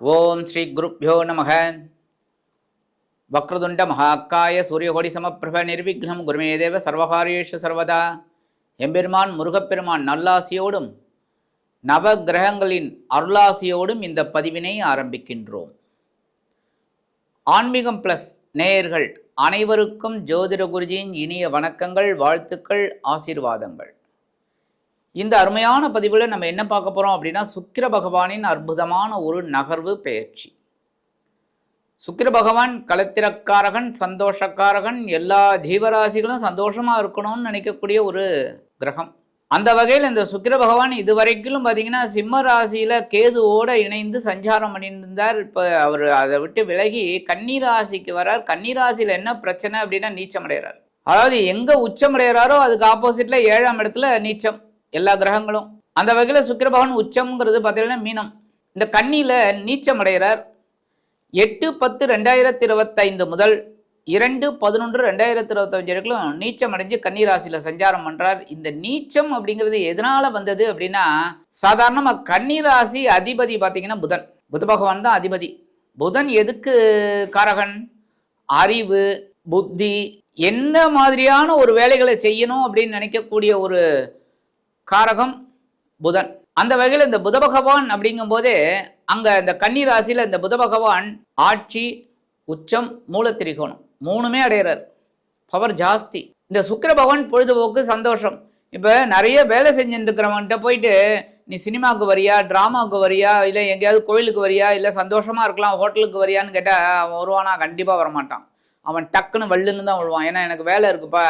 ஓம் ஸ்ரீ குருப்யோ நம வக்ரதுண்ட மகாக்காய சூரியகோடி சமப்பிரப நிர்விக்னம் குருமே தேவ சர்வகாரியேஷு சர்வதா. எம்பெருமான் முருகப்பெருமான் நல்லாசியோடும் நவ கிரகங்களின் அருளாசியோடும் இந்த பதிவினை ஆரம்பிக்கின்றோம். ஆன்மீகம் பிளஸ் நேயர்கள் அனைவருக்கும் ஜோதிட குருஜியின் இனிய வணக்கங்கள் வாழ்த்துக்கள் ஆசீர்வாதங்கள். இந்த அருமையான பதிவில் நம்ம என்ன பார்க்க போகிறோம் அப்படின்னா சுக்கிர பகவானின் அற்புதமான ஒரு நகர்வு பெயர்ச்சி சுக்கிர பகவான் களத்திரக்காரகன் சந்தோஷக்காரகன் எல்லா ஜீவராசிகளும் சந்தோஷமாக இருக்கணும்னு நினைக்கக்கூடிய ஒரு கிரகம். அந்த வகையில் இந்த சுக்கிர பகவான் இதுவரைக்கும் பார்த்தீங்கன்னா சிம்ம ராசியில் கேதுவோடு இணைந்து சஞ்சாரம் பண்ணியிருந்தார். இப்போ அவர் அதை விட்டு விலகி கன்னிராசிக்கு வரார். கன்னி என்ன பிரச்சனை அப்படின்னா நீச்சம் அடைகிறார் அதாவது எங்கே உச்சம் அடைகிறாரோ அதுக்கு ஆப்போசிட்டில் ஏழாம் இடத்துல நீச்சம். எல்லா கிரகங்களும். அந்த வகையில் சுக்கிர பகவான் உச்சம்ங்கிறது பார்த்தீங்கன்னா மீனம். இந்த கண்ணியில் நீச்சம் அடைகிறார். எட்டு பத்து ரெண்டாயிரத்தி இருபத்தைந்து முதல் இரண்டு பதினொன்று ரெண்டாயிரத்தி இருபத்தஞ்சு வரைக்கும் நீச்சம் அடைஞ்சு கன்னிராசியில் சஞ்சாரம் பண்ணுறார் இந்த நீச்சம் அப்படிங்கிறது எதனால் வந்தது அப்படின்னா சாதாரணமாக கன்னிராசி அதிபதி பார்த்தீங்கன்னா புதன். புத பகவான் தான் அதிபதி. புதன் எதுக்கு காரகன்? அறிவு புத்தி எந்த மாதிரியான ஒரு வேலைகளை செய்யணும் அப்படின்னு நினைக்கக்கூடிய ஒரு காரகம் புதன். அந்த வகையில் இந்த புத பகவான் அப்படிங்கும் போதே அங்கே இந்த கன்னி ராசியில் இந்த புத பகவான் ஆட்சி உச்சம் மூலத்திரிகோணம். மூணுமே அடையிறார். பவர் ஜாஸ்தி. இந்த சுக்கர பகவான் பொழுதுபோக்கு சந்தோஷம். இப்போ நிறைய வேலை செஞ்சுட்டு இருக்கிறவன்கிட்ட போயிட்டு நீ சினிமாவுக்கு வரியா ட்ராமாவுக்கு வரியா இல்லை எங்கேயாவது கோயிலுக்கு வரியா இல்லை சந்தோஷமாக இருக்கலாம் ஹோட்டலுக்கு வரியான்னு கேட்டால் அவன் வருவானா? கண்டிப்பாக வரமாட்டான். அவன் டக்குன்னு வள்ளுன்னு தான் விழுவான் ஏன்னா எனக்கு வேலை இருக்குப்பா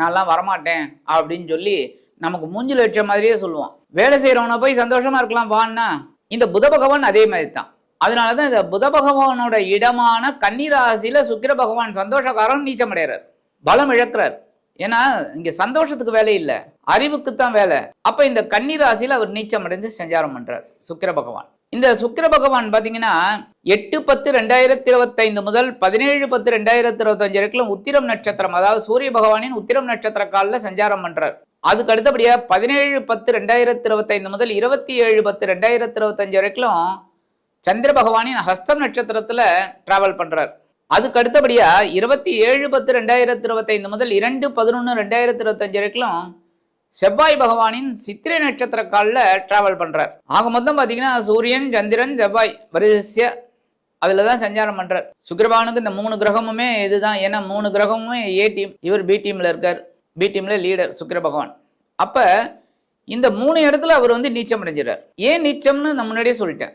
நான்லாம் வரமாட்டேன் அப்படின்னு சொல்லி நமக்கு மூஞ்சில் வச்ச மாதிரியே சொல்லுவான். வேலை செய்கிறவனை போய் சந்தோஷமா இருக்கலாம் வான்னா இந்த புத பகவான் அதே மாதிரி தான் அதனால தான் இந்த புத பகவானோட இடமான கன்னிராசியில சுக்கிர பகவான் சந்தோஷக்காரன் நீச்சம் அடைகிறார் பலம் இழக்கிறார். ஏன்னா இங்க சந்தோஷத்துக்கு வேலை இல்லை. அறிவுக்குத்தான் வேலை. அப்ப இந்த கன்னிராசியில அவர் நீச்சம் அடைந்து சஞ்சாரம் பண்றார் சுக்கிர பகவான். இந்த சுக்கிர பகவான் பாத்தீங்கன்னா எட்டு பத்து ரெண்டாயிரத்தி இருபத்தைந்து முதல் பதினேழு பத்து ரெண்டாயிரத்தி இருபத்தஞ்சு வரைக்கும் உத்திரம் நட்சத்திரம் அதாவது சூரிய பகவானின் உத்திரம் நட்சத்திர காலில் சஞ்சாரம் பண்றார். அதுக்கு அடுத்தபடியாக பதினேழு பத்து ரெண்டாயிரத்தி இருபத்தைந்து முதல் இருபத்தி ஏழு பத்து ரெண்டாயிரத்தி இருபத்தஞ்சு வரைக்கும் சந்திர பகவானின் ஹஸ்தம் நட்சத்திரத்தில் டிராவல் பண்ணுறார் அதுக்கு அடுத்தபடியாக இருபத்தி ஏழு பத்து ரெண்டாயிரத்தி இருபத்தைந்து முதல் இரண்டு பதினொன்று ரெண்டாயிரத்தி இருபத்தஞ்சு வரைக்கும் செவ்வாய் பகவானின் சித்திரை நட்சத்திர காலில் டிராவல் பண்ணுறார் ஆக மொத்தம் பார்த்தீங்கன்னா சூரியன் சந்திரன் செவ்வாய் வரிசைய அதில் தான் சஞ்சாரம் பண்ணுறார் சுக்கிரபானுக்கு இந்த மூணு கிரகமுமே இதுதான். ஏன்னா மூணு கிரகமுமே ஏ டீம் இவர் பி டீமில் இருக்கார். பி டீம்ல லீடர் சுக்கிர பகவான். அப்ப இந்த மூணு இடத்துல அவர் வந்து நீச்சம் அடைஞ்சிடறார். ஏன் நீச்சம்னு நான் முன்னாடியே சொல்லிட்டேன்.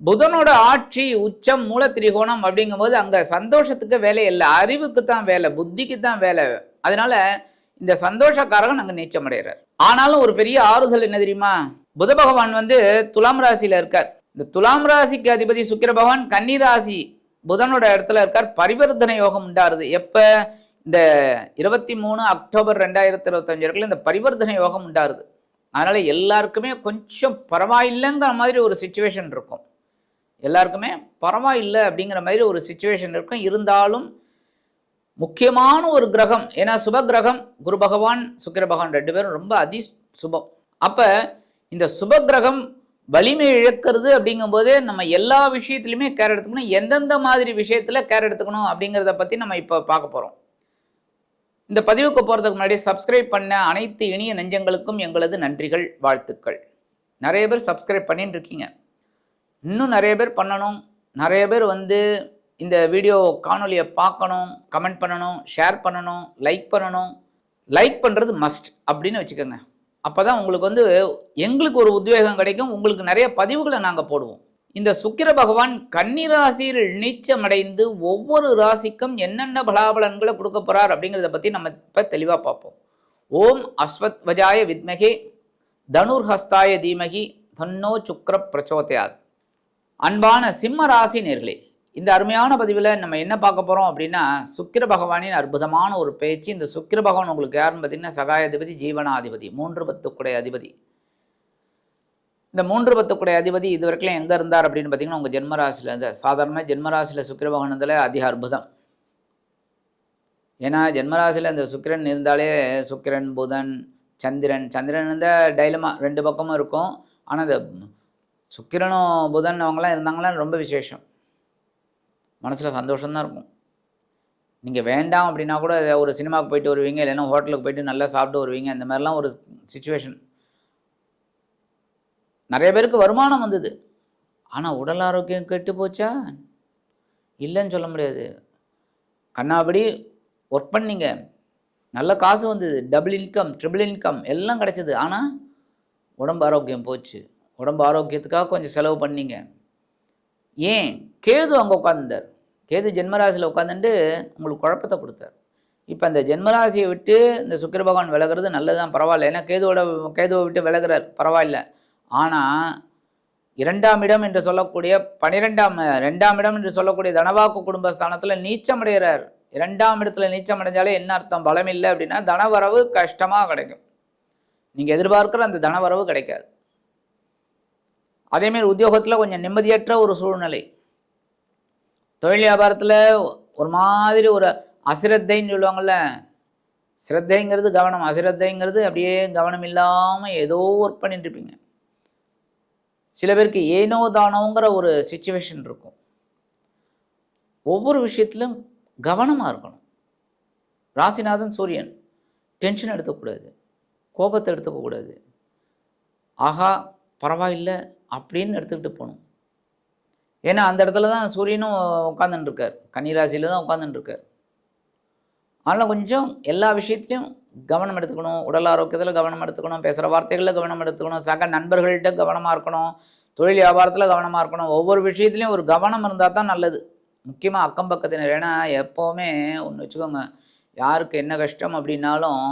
புதனோட ஆட்சி உச்சம் மூல திரிகோணம் அப்படிங்கும்போது அங்க சந்தோஷத்துக்கு வேலை இல்லை அறிவுக்கு தான் வேலை புத்திக்கு தான் வேலை. அதனால இந்த சந்தோஷக்காரகன் அங்க நீச்சம் அடைகிறார். ஆனாலும் ஒரு பெரிய ஆறுதல் என்ன தெரியுமா? புத பகவான் வந்து துலாம் ராசியில இருக்கார். இந்த துலாம் ராசிக்கு அதிபதி சுக்கிர பகவான் கன்னி ராசி புதனோட இடத்துல இருக்கார். பரிவர்த்தனை யோகம் உண்டாருது. எப்போ? இந்த இருபத்தி மூணு அக்டோபர் ரெண்டாயிரத்தி இருபத்தஞ்சு வரைக்கும் இந்த பரிவர்த்தனை யோகம் உண்டாருது. அதனால் எல்லாருக்குமே கொஞ்சம் பரவாயில்லைங்கிற மாதிரி ஒரு சுச்சுவேஷன் இருக்கும். எல்லாருக்குமே பரவாயில்லை அப்படிங்கிற மாதிரி ஒரு சுச்சுவேஷன் இருக்கும். இருந்தாலும் முக்கியமான ஒரு கிரகம் ஏன்னா சுப கிரகம் குரு பகவான் சுக்கிர பகவான் ரெண்டு பேரும் ரொம்ப அதி சுபம். அப்போ இந்த சுப கிரகம் வலிமை இழக்கிறது அப்படிங்கும்போது நம்ம எல்லா விஷயத்துலையுமே கேர் எடுத்துக்கணும். எந்தெந்த மாதிரி விஷயத்தில் கேர் எடுத்துக்கணும் அப்படிங்கிறத பற்றி நம்ம இப்போ பார்க்க போகிறோம் இந்த பதிவுக்கு போகிறதுக்கு முன்னாடி சப்ஸ்கிரைப் பண்ண அனைத்து இனிய நெஞ்சங்களுக்கும் எங்களது நன்றிகள் வாழ்த்துக்கள். நிறைய பேர் சப்ஸ்கிரைப் பண்ணிட்டு இருக்கீங்க. இன்னும் நிறைய பேர் பண்ணணும். நிறைய பேர் வந்து இந்த வீடியோ காணொலியை பார்க்கணும் கமெண்ட் பண்ணணும் ஷேர் பண்ணணும் லைக் பண்ணணும். லைக் பண்ணுறது மஸ்ட் அப்படின்னு வச்சுக்கோங்க. அப்போ தான் உங்களுக்கு வந்து எங்களுக்கு ஒரு உத்வேகம் கிடைக்கும். உங்களுக்கு நிறைய பதிவுகளை நாங்கள் போடுவோம். இந்த சுக்கிர பகவான் கன்னிராசியில் நீச்சமடைந்து ஒவ்வொரு ராசிக்கும் என்னென்ன பலாபலன்களை கொடுக்க போறார் அப்படிங்கிறத பற்றி நம்ம இப்போ தெளிவாக பார்ப்போம். ஓம் அஸ்வத் வஜாய வித்மகே தனுர்ஹஸ்தாய தீமகி தன்னோ சுக்கர பிரச்சோதயாத் அன்பான சிம்ம ராசி நேர்களே இந்த அருமையான பதிவில் நம்ம என்ன பார்க்க போகிறோம் அப்படின்னா சுக்கிர பகவானின் அற்புதமான ஒரு பேச்சு இந்த சுக்கிர பகவான் உங்களுக்கு யாருன்னு பார்த்தீங்கன்னா சகாயாதிபதி ஜீவனாதிபதி மூன்று பத்துக்குடைய அதிபதி. இந்த மூன்று பத்துக்குடைய அதிபதி இது வரைக்கும் எங்கே இருந்தார் அப்படின்னு பார்த்தீங்கன்னா உங்கள் ஜென்மராசியில் இந்த சாதாரணமாக ஜென்மராசியில் சுக்கிர பகவானதில் அதிக அற்புதம் ஏன்னா ஜென்மராசியில் இந்த சுக்கிரன் இருந்தாலே சுக்கிரன் புதன் சந்திரன். சந்திரன் இருந்தால் டைலமா ரெண்டு பக்கமும் இருக்கும். ஆனால் இந்த சுக்கிரனும் புதன் அவங்களாம் இருந்தாங்கன்னா ரொம்ப விசேஷம். மனசில் சந்தோஷம்தான் இருக்கும். நீங்கள் வேண்டாம் அப்படின்னா கூட ஒரு சினிமாவுக்கு போயிட்டு வருவீங்க இல்லைன்னா ஹோட்டலுக்கு போயிட்டு நல்லா சாப்பிட்டு வருவீங்க இந்த மாதிரிலாம் ஒரு சுச்சுவேஷன் நிறைய பேருக்கு வருமானம் வந்தது. ஆனால் உடல் ஆரோக்கியம் கெட்டு போச்சா? இல்லைன்னு சொல்ல முடியாது. கண்ணாபடி ஒர்க் பண்ணீங்க. நல்ல காசு வந்தது. டபுள் இன்கம் ட்ரிபிள் இன்கம் எல்லாம் கிடச்சிது. ஆனால் உடம்பு ஆரோக்கியம் போச்சு. உடம்பு ஆரோக்கியத்துக்காக கொஞ்சம் செலவு பண்ணீங்க. ஏன்? கேது அங்கே உட்காந்துருந்தார் கேது ஜென்மராசியில் உட்காந்துட்டு உங்களுக்கு குழப்பத்தை கொடுத்தார். இப்போ அந்த ஜென்மராசியை விட்டு இந்த சுக்கிர பகவான் விலகிறது நல்லதுதான். பரவாயில்ல. ஏன்னா கேதுவோட கேதுவை விட்டு விலகிறார். பரவாயில்ல. ஆனால் இரண்டாம் இடம் என்று சொல்லக்கூடிய பனிரெண்டாம் ரெண்டாம் இடம் என்று சொல்லக்கூடிய தனவாக்கு குடும்பஸ்தானத்தில் நீச்சமடைகிறார். இரண்டாம் இடத்துல நீச்சம் அடைஞ்சாலே என்ன அர்த்தம்? பலம் இல்லை அப்படின்னா தனவரவு கஷ்டமாக கிடைக்கும். நீங்கள் எதிர்பார்க்குற அந்த தனவரவு கிடைக்காது. அதேமாரி உத்தியோகத்தில் கொஞ்சம் நிம்மதியற்ற ஒரு சூழ்நிலை. தொழில் வியாபாரத்தில் ஒரு மாதிரி ஒரு அசிரத்தைன்னு சொல்லுவாங்கள்ல சிரத்தைங்கிறது கவனம். அசிரத்தைங்கிறது அப்படியே கவனம் இல்லாமல் ஏதோ ஒர்க் பண்ணிட்டு இருப்பீங்க. சில பேருக்கு ஏனோ தானோங்கிற ஒரு சுச்சுவேஷன் இருக்கும். ஒவ்வொரு விஷயத்திலும் கவனமாக இருக்கணும். ராசிநாதன் சூரியன் டென்ஷன் எடுத்துக்கூடாது கோபத்தை எடுத்துக்கக்கூடாது. ஆகா பரவாயில்ல அப்படின்னு எடுத்துக்கிட்டு போகணும். ஏன்னா அந்த இடத்துல தான் சூரியனும் உட்காந்துட்டுருக்கார் கன்னிராசியில் தான் உட்காந்துட்டுருக்கார் அதனால் கொஞ்சம் எல்லா விஷயத்துலையும் கவனம் எடுத்துக்கணும் உடல் ஆரோக்கியத்தில் கவனம் எடுத்துக்கணும் பேசுகிற வார்த்தைகளில் கவனம் எடுத்துக்கணும் சக நண்பர்கள்ட்ட கவனமாக இருக்கணும் தொழில் வியாபாரத்தில் கவனமாக இருக்கணும். ஒவ்வொரு விஷயத்துலையும் ஒரு கவனம் இருந்தால் தான் நல்லது. முக்கியமாக அக்கம் பக்கத்தினர். ஏன்னா எப்போவுமே ஒன்று வச்சுக்கோங்க யாருக்கு என்ன கஷ்டம் அப்படின்னாலும்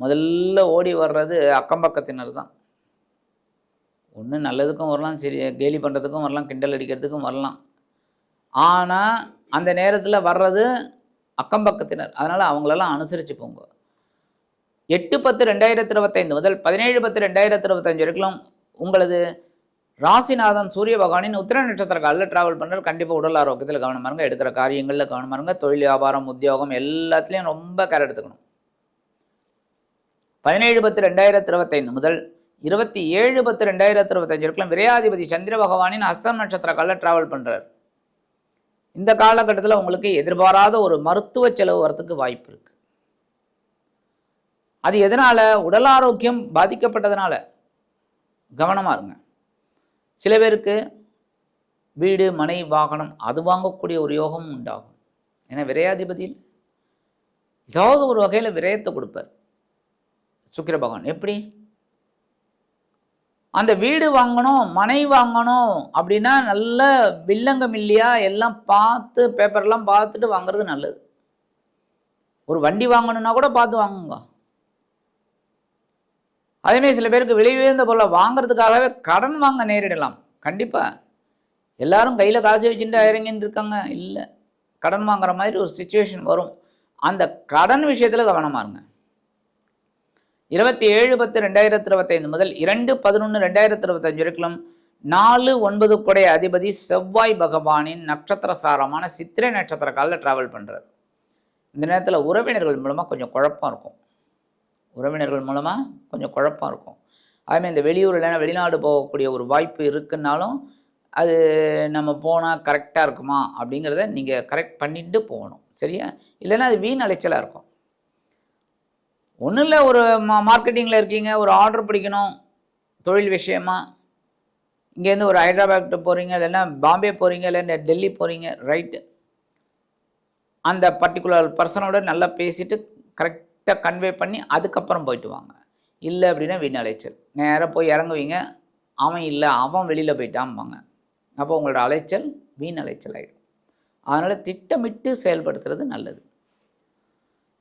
முதல்ல ஓடி வர்றது அக்கம் பக்கத்தினர் தான். ஒன்று நல்லதுக்கும் வரலாம் சரி கேலி பண்ணுறதுக்கும் வரலாம் கிண்டல் அடிக்கிறதுக்கும் வரலாம். ஆனால் அந்த நேரத்தில் வர்றது அக்கம் பக்கத்தினர். அதனால் அவங்களெல்லாம் அனுசரித்து போங்க. எட்டு பத்து ரெண்டாயிரத்தி இருபத்தைந்து முதல் பதினேழு பத்து ரெண்டாயிரத்தி இருபத்தஞ்சு வரைக்கும் உங்களது ராசிநாதன் சூரிய பகவானின் உத்திர நட்சத்திர காலில் டிராவல் பண்ணுறது கண்டிப்பாக உடல் ஆரோக்கியத்தில் கவனமாருங்க எடுக்கிற காரியங்களில் கவனம் இருங்க. தொழில் வியாபாரம் உத்தியோகம் எல்லாத்துலேயும் ரொம்ப கேர் எடுத்துக்கணும். பதினேழு பத்து ரெண்டாயிரத்தி இருபத்தைந்து முதல் இருபத்தி ஏழு பத்து ரெண்டாயிரத்தி இருபத்தஞ்சு வரைக்கும் விரையாதிபதி சந்திர பகவானின் அஸ்தம் நட்சத்திர காலில் டிராவல் பண்ணுறார் இந்த காலகட்டத்தில் உங்களுக்கு எதிர்பாராத ஒரு மருத்துவ செலவு வரத்துக்கு வாய்ப்பு இருக்கு. அது எதனால்? உடல் ஆரோக்கியம் பாதிக்கப்பட்டதுனால. கவனமா இருங்க. சில பேருக்கு வீடு மனை வாகனம் அது வாங்கக்கூடிய ஒரு யோகமும் உண்டாகும். ஏன்னா விரையாதிபதியில் ஏதாவது ஒரு வகையில் விரயத்தை கொடுப்பார். சுக்கிர பகவான். எப்படி? அந்த வீடு வாங்கணும் மனை வாங்கணும் அப்படின்னா நல்ல வில்லங்கம் இல்லையா? எல்லாம் பார்த்து பேப்பர்லாம் பார்த்துட்டு வாங்குறது நல்லது. ஒரு வண்டி வாங்கணுன்னா கூட பார்த்து வாங்குங்க. அதேமாதிரி சில பேருக்கு விலை உயர்ந்த பொருளை வாங்குறதுக்காகவே கடன் வாங்க நேரிடலாம். கண்டிப்பாக எல்லாரும் கையில் காசு வச்சுட்டு இறங்கின்னு இருக்காங்க. இல்லை. கடன் வாங்குற மாதிரி ஒரு சுச்சுவேஷன் வரும். அந்த கடன் விஷயத்தில் கவனமாக இருங்க. இருபத்தி ஏழு பத்து ரெண்டாயிரத்தி இருபத்தைந்து முதல் இரண்டு பதினொன்று ரெண்டாயிரத்தி இருபத்தஞ்சு வரைக்கும் நாலு ஒன்பது குடைய அதிபதி செவ்வாய் பகவானின் நட்சத்திர சாரமான சித்திரை நட்சத்திர காலில் ட்ராவல் பண்ணுறார் இந்த நேரத்தில் உறவினர்கள் மூலமாக கொஞ்சம் குழப்பம் இருக்கும். உறவினர்கள் மூலமாக கொஞ்சம் குழப்பம் இருக்கும். அதுமாதிரி இந்த வெளியூர் இல்லைன்னா வெளிநாடு போகக்கூடிய ஒரு வாய்ப்பு இருக்குன்னாலும் அது நம்ம போனால் கரெக்டாக இருக்குமா அப்படிங்கிறத நீங்கள் கரெக்ட் பண்ணிட்டு போகணும். சரியா? இல்லைன்னா அது வீண் அலைச்சலாக இருக்கும். ஒன்றும் இல்லை ஒரு மா மார்க்கெட்டிங்கில் இருக்கீங்க ஒரு ஆர்டர் பிடிக்கணும் தொழில் விஷயமா. இங்கேருந்து ஒரு ஹைதராபாத் போகிறீங்க இல்லைன்னா பாம்பே போகிறீங்க இல்லைன்னா டெல்லி போகிறீங்க ரைட்டு அந்த பர்டிகுலர் பர்சனோட நல்லா பேசிட்டு கரெக்டாக கன்வே பண்ணி அதுக்கப்புறம் போயிட்டு வாங்க. இல்லை அப்படின்னா வீண் அலைச்சல். நேராக போய் இறங்குவீங்க. அவன் இல்லை அவன் வெளியில் போயிட்டாம்பாங்க. அப்போ உங்களோட அலைச்சல் வீண் அலைச்சல் ஆகிடும் அதனால் திட்டமிட்டு செயல்படுத்துறது நல்லது.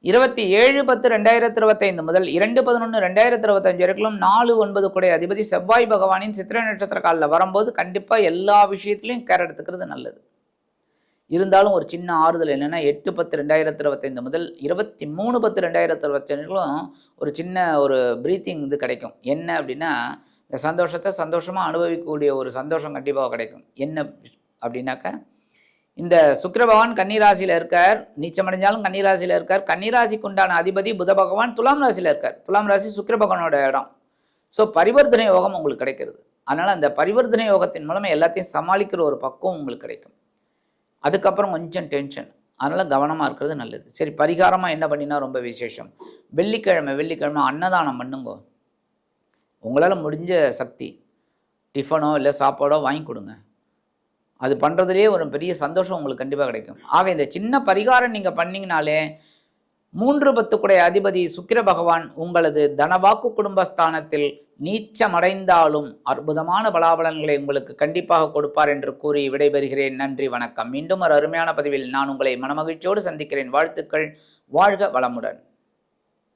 இருபத்தி ஏழு பத்து ரெண்டாயிரத்தி இருபத்தைந்து முதல் இரண்டு பதினொன்று ரெண்டாயிரத்தி இருபத்தஞ்சு வரைக்கும் நாலு ஒன்பது கூட அதிபதி செவ்வாய் பகவானின் சித்திரை நட்சத்திர காலில் வரும்போது கண்டிப்பாக எல்லா விஷயத்துலையும் கேர் எடுத்துக்கிறது நல்லது. இருந்தாலும் ஒரு சின்ன ஆறுதல் என்னென்னா எட்டு பத்து ரெண்டாயிரத்தி இருபத்தைந்து முதல் இருபத்தி மூணு பத்து ரெண்டாயிரத்தி இருபத்தஞ்சுக்கும் ஒரு சின்ன ஒரு ப்ரீத்திங் இது கிடைக்கும். என்ன அப்படின்னா இந்த சந்தோஷத்தை சந்தோஷமாக அனுபவிக்கக்கூடிய ஒரு சந்தோஷம் கண்டிப்பாக கிடைக்கும். என்ன அப்படின்னாக்க இந்த சுக்கர பகவான் கன்னிராசியில் இருக்கார் நீச்சமடைஞ்சாலும் கன்னிராசியில் இருக்கார். கன்னிராசிக்கு உண்டான அதிபதி புத பகவான் துலாம் ராசியில் இருக்கார். துலாம் ராசி சுக்கர பகவானோட இடம். ஸோ பரிவர்த்தனை யோகம் உங்களுக்கு கிடைக்கிறது. அதனால் அந்த பரிவர்த்தனை யோகத்தின் மூலமாக எல்லாத்தையும் சமாளிக்கிற ஒரு பக்குவம் உங்களுக்கு கிடைக்கும். அதுக்கப்புறம் கொஞ்சம் டென்ஷன் அதனால் கவனமாக இருக்கிறது நல்லது. சரி பரிகாரமாக என்ன பண்ணினா ரொம்ப விசேஷம். வெள்ளிக்கிழமை வெள்ளிக்கிழமை அன்னதானம் பண்ணுங்கோ. உங்களால் முடிஞ்ச சக்தி. டிஃபனோ இல்லை சாப்பாடோ வாங்கி கொடுங்க. அது பண்ணுறதுலேயே ஒரு பெரிய சந்தோஷம் உங்களுக்கு கண்டிப்பாக கிடைக்கும். ஆக இந்த சின்ன பரிகாரம் நீங்கள் பண்ணிங்கனாலே மூன்று பத்துக்குடைய அதிபதி சுக்கிர பகவான் உங்களது தனவாக்கு குடும்பஸ்தானத்தில் நீச்சமடைந்தாலும் அற்புதமான பலாபலன்களை உங்களுக்கு கண்டிப்பாக கொடுப்பார் என்று கூறி விடைபெறுகிறேன். நன்றி வணக்கம். மீண்டும் ஒரு அருமையான பதிவில் நான் உங்களை மனமகிழ்ச்சியோடு சந்திக்கிறேன். வாழ்த்துக்கள். வாழ்க வளமுடன்.